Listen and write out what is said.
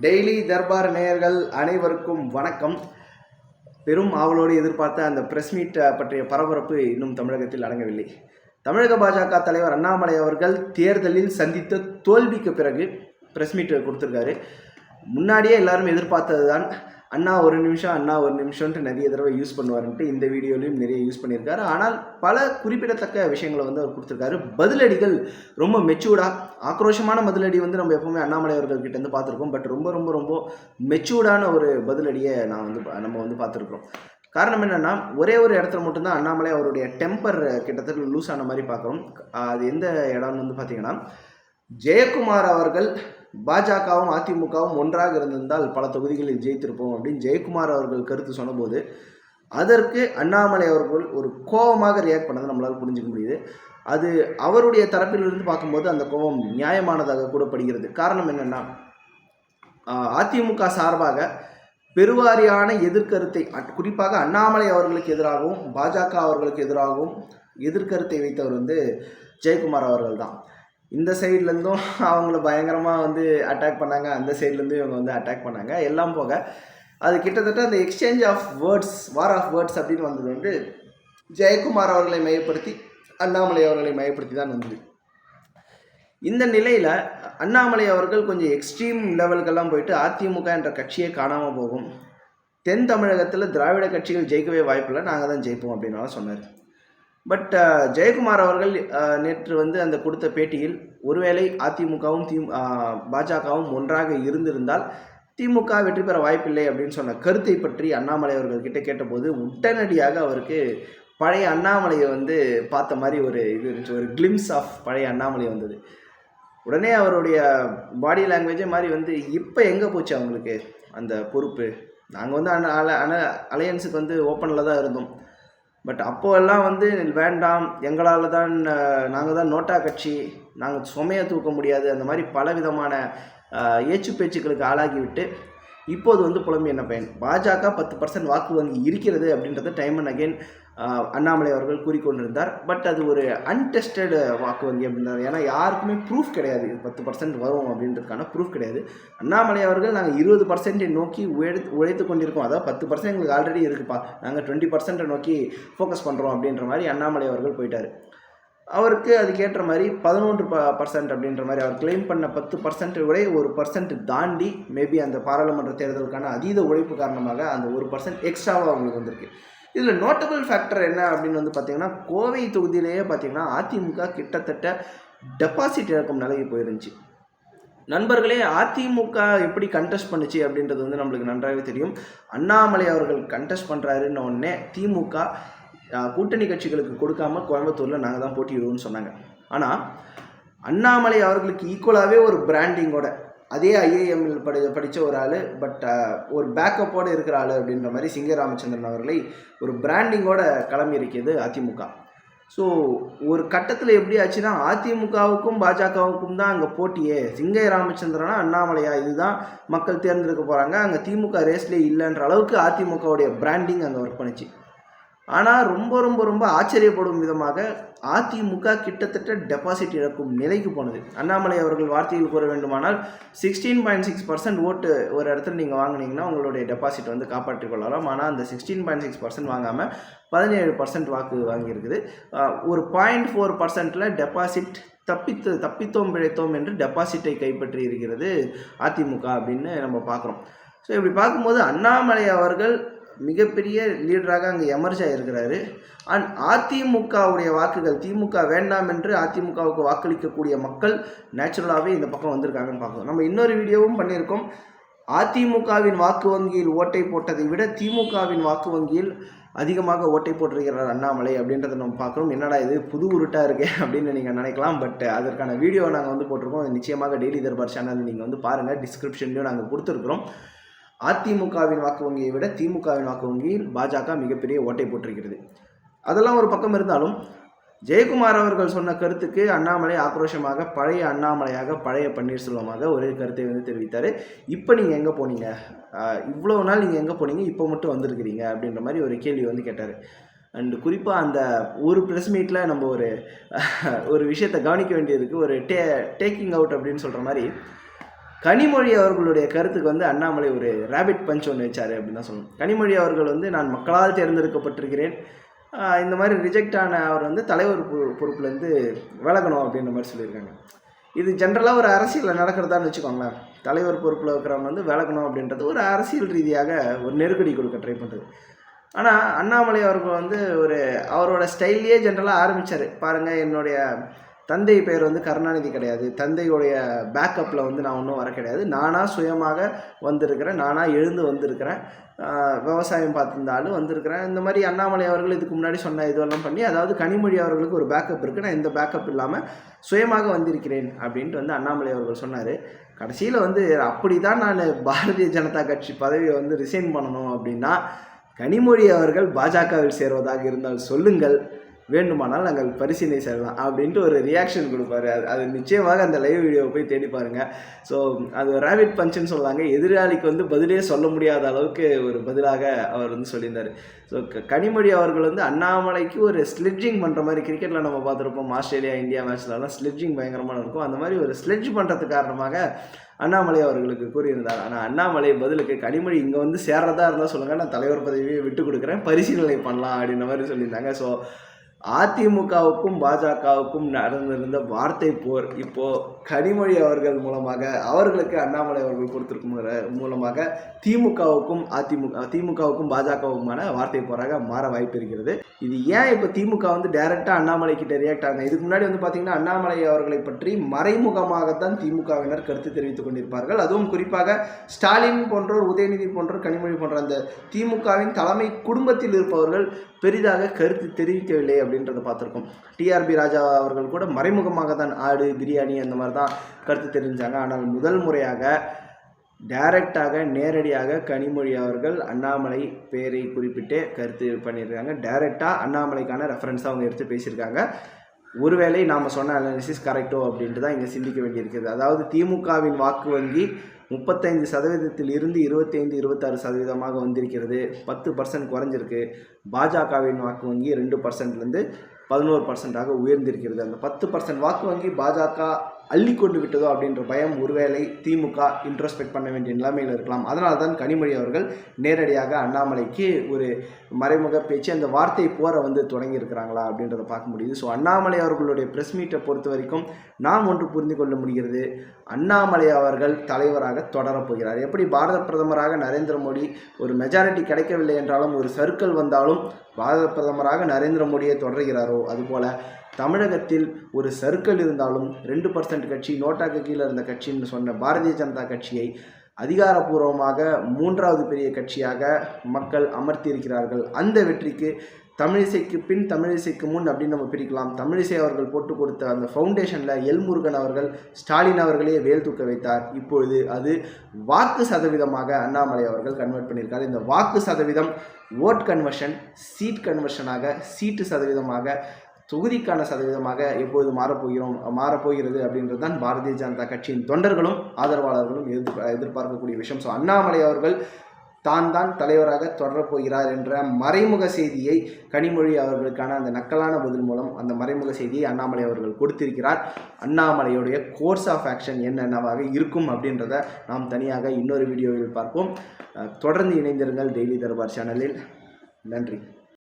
Daily Darbar நேயர்கள் அனைவருக்கும் வணக்கம். பெரும் ஆவலோடு எதிர்பார்த்த அந்த பிரஸ் மீட் பற்றிய பரபரப்பு இன்னும் தமிழகத்தில் அடங்கவில்லை. தமிழக பாஜக தலைவர் அண்ணாமலை அவர்கள் தேர்தலில் சந்தித்த தோல்விக்கு பிறகு பிரஸ் மீட் கொடுத்துருக்காரு. முன்னாடியே எல்லாரும் எதிர்பார்த்தது தான் அண்ணா ஒரு நிமிஷம் அண்ணா ஒரு நிமிஷம்ன்ட்டு நிறைய தடவை யூஸ் பண்ணுவாருன்ட்டு இந்த வீடியோலையும் நிறைய யூஸ் பண்ணியிருக்காரு. ஆனால் பல குறிப்பிடத்தக்க விஷயங்களை வந்து அவர் கொடுத்துருக்காரு. பதிலடிகள் ரொம்ப மெச்சூர்டாக ஆக்ரோஷமான பதிலடி வந்து நம்ம எப்பவுமே அண்ணாமலை அவர்கள் வந்து பார்த்துருக்கோம். பட் ரொம்ப ரொம்ப ரொம்ப மெச்சூர்டான ஒரு பதிலடியை நான் வந்து பா- நம்ம வந்து பார்த்துருக்குறோம். காரணம் என்னென்னா ஒரே ஒரு இடத்துல மட்டும்தான் அண்ணாமலை அவருடைய டெம்பர் கிட்டத்தட்ட லூஸ் ஆன மாதிரி பார்க்குறோம். அது எந்த இடம்னு வந்து பார்த்தீங்கன்னா ஜெயக்குமார் அவர்கள் பாஜகவும் அதிமுகவும் ஒன்றாக இருந்திருந்தால் பல தொகுதிகளில் ஜெயித்திருப்போம் அப்படின்னு ஜெயக்குமார் அவர்கள் கருத்து சொன்னபோது அதற்கு அண்ணாமலை அவர்கள் ஒரு கோபமாக ரியாக்ட் பண்ணதை நம்மளால் புரிஞ்சுக்க முடியுது. அது அவருடைய தரப்பிலிருந்து பார்க்கும்போது அந்த கோபம் நியாயமானதாக கூட படுகிறது. காரணம் என்னென்னா அதிமுக சார்பாக பெருவாரியான எதிர்கருத்தை அட்- குறிப்பாக அண்ணாமலை அவர்களுக்கு எதிராகவும் பாஜக அவர்களுக்கு எதிராகவும் எதிர்கருத்தை வைத்தவர் வந்து ஜெயக்குமார் அவர்கள் தான் இந்த சைட்லேருந்தும் அவங்கள பயங்கரமாக வந்து அட்டாக் பண்ணாங்க. அந்த சைட்லேருந்து இவங்க வந்து அட்டாக் பண்ணாங்க. எல்லாம் போக அது கிட்டத்தட்ட அந்த exchange of words war of words அப்படின்னு வந்தது வந்து ஜெயக்குமார் அவர்களை மையப்படுத்தி அண்ணாமலை அவர்களை மையப்படுத்தி தான் வந்தது. இந்த நிலையில் அண்ணாமலை அவர்கள் கொஞ்சம் எக்ஸ்ட்ரீம் லெவலுக்கெல்லாம் போயிட்டு அதிமுக என்ற கட்சியே காணாமல் போகும். தென் தமிழகத்தில் திராவிட கட்சிகள் ஜெயிக்கவே வாய்ப்பில்லை. நாங்கள் தான் ஜெயிப்போம் அப்படின்னாலும் சொன்னார். பட் uh, ஜெயக்குமார் அவர்கள் uh, நேற்று வந்து அந்த கொடுத்த பேட்டியில் ஒருவேளை அதிமுகவும் தி uh, பாஜகவும் ஒன்றாக இருந்திருந்தால் திமுக வெற்றி பெற வாய்ப்பில்லை அப்படின்னு சொன்ன கருத்தை பற்றி அண்ணாமலை அவர்கள் கிட்ட கேட்டபோது உடனடியாக அவருக்கு பழைய அண்ணாமலையை வந்து பார்த்த மாதிரி ஒரு இது இருந்துச்சு ஒரு கிளிம்ஸ் ஆஃப் பழைய அண்ணாமலை வந்தது. உடனே அவருடைய பாடி லாங்குவேஜே மாதிரி வந்து இப்போ எங்கே போச்சு அவங்களுக்கு அந்த பொறுப்பு? நாங்கள் வந்து அன அல அன அலையன்ஸுக்கு வந்து ஓப்பனில் தான் இருந்தோம். பட் அப்போல்லாம் வந்து வேண்டாம் எங்களால் தான் நாங்கள் தான் நோட்டா கட்சி நாங்கள் சுமையை தூக்க முடியாது அந்த மாதிரி பல விதமான ஏச்சு பேச்சுக்களுக்கு ஆளாகிவிட்டு இப்போது வந்து புலம்பி என்ன பயன்? பாஜக பத்து பர்சன்ட் வாக்கு வங்கி இருக்கிறது அப்படின்றத டைம் அண்ட் அகெயின் அண்ணாமலை அவர்கள் கூறிக்கொண்டிருந்தார். பட் அது ஒரு அன்டெஸ்டட் வாக்கு வங்கி அப்படின்றார் ஏன்னா யாருக்குமே ப்ரூஃப் கிடையாது. இது பத்து பர்சன்ட் வரும் அப்படின்றதுக்கான ப்ரூஃப் கிடையாது. அண்ணாமலை அவர்கள் நாங்கள் இருபது பர்சன்டை நோக்கி உழைத்து உழைத்து கொண்டிருக்கோம். அதாவது பத்து பர்சன்ட் எங்களுக்கு ஆல்ரெடி இருக்குப்பா. நாங்கள் டுவெண்ட்டி பர்சன்ட்டை நோக்கி ஃபோக்கஸ் பண்ணுறோம் அப்படின்ற மாதிரி அண்ணாமலை அவர்கள் போயிட்டார். அவருக்கு அதுக்கேற்ற மாதிரி பதினொன்று ப பர்சன்ட் அப்படின்ற மாதிரி அவர் கிளைம் பண்ண பத்து பர்சன்ட் விட ஒரு பர்சன்ட் தாண்டி மேபி அந்த பாராளுமன்ற தேர்தலுக்கான அதீத உழைப்பு காரணமாக அந்த ஒரு பர்சன்ட் எக்ஸ்ட்ராவாக அவங்களுக்கு வந்திருக்கு. இதில் நோட்டபிள் ஃபேக்டர் என்ன அப்படின்னு வந்து பார்த்தீங்கன்னா கோவை தொகுதியிலேயே பார்த்தீங்கன்னா அதிமுக கிட்டத்தட்ட டெபாசிட் இழக்கும் நிலைக்கு போயிருந்துச்சு. நண்பர்களே அதிமுக எப்படி கண்டெஸ்ட் பண்ணுச்சு அப்படின்றது வந்து நம்மளுக்கு நன்றாகவே தெரியும். அண்ணாமலை அவர்கள் கண்டெஸ்ட் பண்ணுறாருன்ன உடனே திமுக கூட்டணி கட்சிகளுக்கு கொடுக்காம கோயம்புத்தூரில் நாங்கள் தான் போட்டியிடுவோம்னு சொன்னாங்க. ஆனால் அண்ணாமலை அவர்களுக்கு ஈக்குவலாகவே ஒரு பிராண்டிங்கோட அதே ஐஏஎம்மில் படி படித்த ஒரு ஆள் பட் ஒரு பேக்கப்போடு இருக்கிற ஆள் அப்படின்ற மாதிரி சிங்க ராமச்சந்திரன் அவர்களை ஒரு பிராண்டிங்கோட கிளம்பி இருக்கிறது அதிமுக. ஸோ ஒரு கட்டத்தில் எப்படி ஆச்சுன்னா அதிமுகவுக்கும் பாஜகவுக்கும் தான் அங்கே போட்டியே. சிங்கை ராமச்சந்திரனா அண்ணாமலையா? இதுதான் மக்கள் தேர்ந்தெடுக்க போகிறாங்க அங்கே திமுக ரேஸ்லேயே இல்லைன்ற அளவுக்கு அதிமுகவுடைய பிராண்டிங் அங்கே ஒர்க் பண்ணுச்சு. ஆனால் ரொம்ப ரொம்ப ரொம்ப ஆச்சரியப்படும் விதமாக அதிமுக கிட்டத்தட்ட டெபாசிட் இழக்கும் நிலைக்கு போனது. அண்ணாமலை அவர்கள் வார்த்தையில் கூற வேண்டுமானால் சிக்ஸ்டீன் பாயிண்ட் சிக்ஸ் பர்சன்ட் ஓட்டு ஒரு இடத்துல நீங்கள் வாங்கினீங்கன்னா உங்களுடைய டெபாசிட் வந்து காப்பாற்றிக் கொள்ளலாம். ஆனால் அந்த சிக்ஸ்டீன் பாயிண்ட் சிக்ஸ் பர்சன்ட் வாங்காமல் பதினேழு பர்சன்ட் வாக்கு வாங்கியிருக்குது. ஒரு பாயிண்ட் ஃபோர் பர்சன்ட்டில் டெபாசிட் தப்பித்து தப்பித்தோம் பிழைத்தோம் என்று டெபாசிட்டை கைப்பற்றி இருக்கிறது அதிமுக அப்படின்னு நம்ம பார்க்குறோம். ஸோ இப்படி பார்க்கும்போது அண்ணாமலை அவர்கள் மிகப்பெரிய லீடராக அங்கே எமர்ஜ் ஆகிருக்கிறாரு அண்ட் அதிமுகவுடைய வாக்குகள் திமுக வேண்டாம் என்று அதிமுகவுக்கு வாக்களிக்கக்கூடிய மக்கள் நேச்சுரலாகவே இந்த பக்கம் வந்திருக்காங்கன்னு பார்க்கணும் நம்ம இன்னொரு வீடியோவும் பண்ணியிருக்கோம். அதிமுகவின் வாக்கு வங்கியில் ஓட்டை போட்டதை விட திமுகவின் வாக்கு வங்கியில் அதிகமாக ஓட்டை போட்டிருக்கிறார் அண்ணாமலை அப்படின்றத நம்ம பார்க்குறோம். என்னடா இது புது உருட்டாக இருக்கே அப்படின்னு நீங்கள் நினைக்கலாம். பட் அதற்கான வீடியோ நாங்கள் வந்து போட்டிருக்கோம். நிச்சயமாக டெய்லி தர்பார் சேனல் நீங்கள் வந்து பாருங்கள் டிஸ்கிரிப்ஷன்லையும் நாங்கள் கொடுத்துருக்குறோம். அதிமுகவின் வாக்கு வங்கியை விட திமுகவின் வாக்கு வங்கியில் பாஜக மிகப்பெரிய ஓட்டை போட்டிருக்கிறது. அதெல்லாம் ஒரு பக்கம் இருந்தாலும் ஜெயக்குமார் அவர்கள் சொன்ன கருத்துக்கு அண்ணாமலை ஆக்ரோஷமாக பழைய அண்ணாமலையாக பழைய பன்னீர்செல்வமாக ஒரே கருத்தை வந்து தெரிவித்தார். இப்போ நீங்கள் எங்கே போனீங்க? இவ்வளோ நாள் நீங்கள் எங்கே போனீங்க? இப்போ மட்டும் வந்திருக்கிறீங்க அப்படின்ற மாதிரி ஒரு கேள்வி வந்து கேட்டார். அண்டு குறிப்பாக அந்த ஒரு ப்ரெஸ் மீட்டில் நம்ம ஒரு ஒரு விஷயத்தை கவனிக்க வேண்டியதுக்கு ஒரு டே டேக்கிங் அவுட் அப்படின்னு சொல்கிற மாதிரி கனிமொழி அவர்களுடைய கருத்துக்கு வந்து அண்ணாமலை ஒரு ரேபிட் பஞ்ச் ஒன்று வச்சார் அப்படின்னு தான் சொல்லணும். கனிமொழி அவர்கள் வந்து நான் மக்களால் தேர்ந்தெடுக்கப்பட்டிருக்கிறேன். இந்த மாதிரி ரிஜெக்ட் ஆன அவர் வந்து தலைவர் பொ- பொறுப்புலேருந்து விலகணும் அப்படின்ற மாதிரி சொல்லியிருக்காங்க. இது ஜென்ரலாக ஒரு அரசியலில் நடக்கிறதான்னு வச்சுக்கோங்களேன். தலைவர் பொறுப்பில் இருக்கிறவங்க வந்து விலகணும் அப்படின்றது ஒரு அரசியல் ரீதியாக ஒரு நெருக்கடி கொடுக்க ட்ரை பண்ணுறது ஆனால் அண்ணாமலை அவர்கள் வந்து ஒரு அவரோட ஸ்டைல்லையே ஜென்ரலாக ஆரம்பித்தார் பாருங்கள் என்னுடைய தந்தை பெயர் வந்து கருணாநிதி கிடையாது. தந்தையுடைய பேக்கப்பில் வந்து நான் ஒன்றும் வர கிடையாது. நானாக சுயமாக வந்திருக்கிறேன். நானாக எழுந்து வந்திருக்கிறேன். விவசாயம் பார்த்துருந்தாலும் வந்திருக்கிறேன். இந்த மாதிரி அண்ணாமலை அவர்கள் இதுக்கு முன்னாடி சொன்ன இதெல்லாம் பண்ணி அதாவது கனிமொழி அவர்களுக்கு ஒரு பேக்கப் இருக்குது நான் இந்த பேக்கப் இல்லாமல் சுயமாக வந்திருக்கிறேன் அப்படின்ட்டு வந்து அண்ணாமலை அவர்கள் சொன்னார். கடைசியில் வந்து அப்படி தான் நான் பாரதிய ஜனதா கட்சி பதவியை வந்து ரிசைன் பண்ணணும் அப்படின்னா கனிமொழி அவர்கள் பாஜகவில் சேர்வதாக இருந்தால் சொல்லுங்கள். வேண்டுமானால் நாங்கள் பரிசீலனை செய்யலாம் அப்படின்ட்டு ஒரு ரியாக்ஷன் கொடுப்பாரு. அது அது நிச்சயமாக அந்த லைவ் வீடியோவை போய் தேடி பாருங்கள் ஸோ அது ரேபிட் பஞ்சுன்னு சொல்லாங்க. எதிராளிக்கு வந்து பதிலே சொல்ல முடியாத அளவுக்கு ஒரு பதிலாக அவர் வந்து சொல்லியிருந்தார். ஸோ கனிமொழி அவர்கள் வந்து அண்ணாமலைக்கு ஒரு ஸ்லெட்ஜிங் பண்ணுற மாதிரி கிரிக்கெட்டில் நம்ம பார்த்துருப்போம். ஆஸ்திரேலியா இந்தியா மேட்ச்லலாம் ஸ்லெட்ஜிங் பயங்கரமாக இருக்கும் அந்த மாதிரி ஒரு ஸ்லெட்ஜ் பண்ணுறது காரணமாக அண்ணாமலை அவர்களுக்கு கூறியிருந்தார். ஆனால் அண்ணாமலை பதிலுக்கு கனிமொழி இங்கே வந்து சேர்றதா இருந்தால் சொல்லுங்கள் நான் தலைவர் பதவியை விட்டு கொடுக்குறேன். பரிசீலனை பண்ணலாம் அப்படின்ற மாதிரி சொல்லியிருந்தாங்க. ஸோ அதிமுகவுக்கும் பாஜகவுக்கும் நடந்திருந்த வார்த்தை போர் இப்போது கனிமொழி அவர்கள் மூலமாக அவர்களுக்கு அண்ணாமலை அவர்கள் கொடுத்திருக்கும் மூலமாக திமுகவுக்கும் அதிமுக திமுகவுக்கும் பாஜகவுக்குமான வார்த்தை போறாக மாற வாய்ப்பு இருக்கிறது. இது ஏன் இப்போ திமுக வந்து டைரெக்டாக அண்ணாமலை கிட்ட ரியாக்ட் ஆகுங்க இதுக்கு முன்னாடி வந்து பார்த்தீங்கன்னா அண்ணாமலை அவர்களை பற்றி மறைமுகமாகத்தான் திமுகவினர் கருத்து தெரிவித்துக் கொண்டிருப்பார்கள். அதுவும் குறிப்பாக ஸ்டாலின் போன்றோர் உதயநிதி போன்றோர் கனிமொழி போன்ற அந்த திமுகவின் தலைமை குடும்பத்தில் இருப்பவர்கள் பெரிதாக கருத்து தெரிவிக்கவில்லை அப்படின்றத பார்த்துருக்கோம். டிஆர்பி ராஜா அவர்கள் கூட மறைமுகமாக தான் ஆடு பிரியாணி அந்த மாதிரி தான் கருத்து தெரிஞ்சாங்க. ஆனால் முதல் முறையாக டைரக்டாக நேரடியாக கனிமொழி அவர்கள் அண்ணாமலை பெயரை குறிப்பிட்டு கருத்து பண்ணியிருக்காங்க. டைரெக்டாக அண்ணாமலைக்கான ரெஃபரன்ஸாக அவங்க எடுத்து பேசியிருக்காங்க. ஒருவேளை நாம் சொன்ன அனாலிசிஸ் கரெக்டோ அப்படின்ட்டு தான் இங்கே சிந்திக்க வேண்டியிருக்கிறது அதாவது திமுகவின் வாக்கு வங்கி முப்பத்தைந்து சதவீதத்தில் இருந்து இருபத்தைந்து இருபத்தாறு சதவீதமாக வந்திருக்கிறது. பத்து பர்சன்ட் குறைஞ்சிருக்கு. பாஜகவின் வாக்கு வங்கி ரெண்டு பர்சன்ட்லேருந்து பதினோரு பர்சன்டாக உயர்ந்திருக்கிறது. அந்த பத்து பர்சன்ட் வாக்கு வங்கி பாஜக அள்ளி கொண்டு விட்டதோ அப்படின்ற பயம் ஒருவேளை திமுக இன்ட்ரோஸ்பெக்ட் பண்ண வேண்டிய நிலைமையில் இருக்கலாம். அதனால தான் கனிமொழி அவர்கள் நேரடியாக அண்ணாமலைக்கு ஒரு மறைமுக பேச்சு அந்த வார்த்தை போரை வந்து தொடங்கி இருக்கிறாங்களா அப்படின்றத பார்க்க முடியுது. ஸோ அண்ணாமலை அவர்களுடைய ப்ரெஸ் மீட்டை பொறுத்த வரைக்கும் நாம் ஒன்று புரிந்து கொள்ள முடிகிறது. அண்ணாமலை அவர்கள் தலைவராக தொடரப் போகிறார். எப்படி பாரத பிரதமராக நரேந்திர மோடி ஒரு மெஜாரிட்டி கிடைக்கவில்லை என்றாலும் ஒரு சர்க்கிள் வந்தாலும் பாரத பிரதமராக நரேந்திர மோடியை தொடர்கிறாரோ? அதுபோல் தமிழகத்தில் ஒரு சர்க்கிள் இருந்தாலும் ரெண்டு பர்சன்ட் கட்சி நோட்டாக்கு கீழே இருந்த கட்சின்னு சொன்ன பாரதிய ஜனதா கட்சியை அதிகாரப்பூர்வமாக மூன்றாவது பெரிய கட்சியாக மக்கள் அமர்த்தியிருக்கிறார்கள். அந்த வெற்றிக்கு தமிழிசைக்கு பின் தமிழிசைக்கு முன் அப்படின்னு நம்ம பிரிக்கலாம். தமிழிசை அவர்கள் போட்டு கொடுத்த அந்த ஃபவுண்டேஷனில் எல்முருகன் அவர்கள் ஸ்டாலின் அவர்களே வேல் தூக்க வைத்தார். இப்பொழுது அது வாக்கு சதவீதமாக அண்ணாமலை அவர்கள் கன்வெர்ட் பண்ணியிருக்காரு. இந்த வாக்கு சதவீதம் ஓட் கன்வர்ஷன் சீட் கன்வர்ஷனாக சீட்டு சதவீதமாக தொகுதிக்கான சதவீதமாக எப்போது மாறப்போகிறோம் மாறப்போகிறது அப்படின்றது தான் பாரதிய ஜனதா கட்சியின் தொண்டர்களும் ஆதரவாளர்களும் எதிர்ப்பு எதிர்பார்க்கக்கூடிய விஷயம். ஸோ அண்ணாமலை அவர்கள் தான் தான் தலைவராக தொடரப்போகிறார் என்ற மறைமுக செய்தியை கனிமொழி அவர்களுக்கான அந்த நக்கலான பதில் மூலம் அந்த மறைமுக செய்தியை அண்ணாமலை அவர்கள் கொடுத்திருக்கிறார். அண்ணாமலையுடைய கோர்ஸ் ஆஃப் ஆக்ஷன் என்னென்னவாக இருக்கும் அப்படின்றத நாம் தனியாக இன்னொரு வீடியோவில் பார்ப்போம். தொடர்ந்து இணைந்திருங்கள் டெய்லி தர்பார் சேனலில். நன்றி.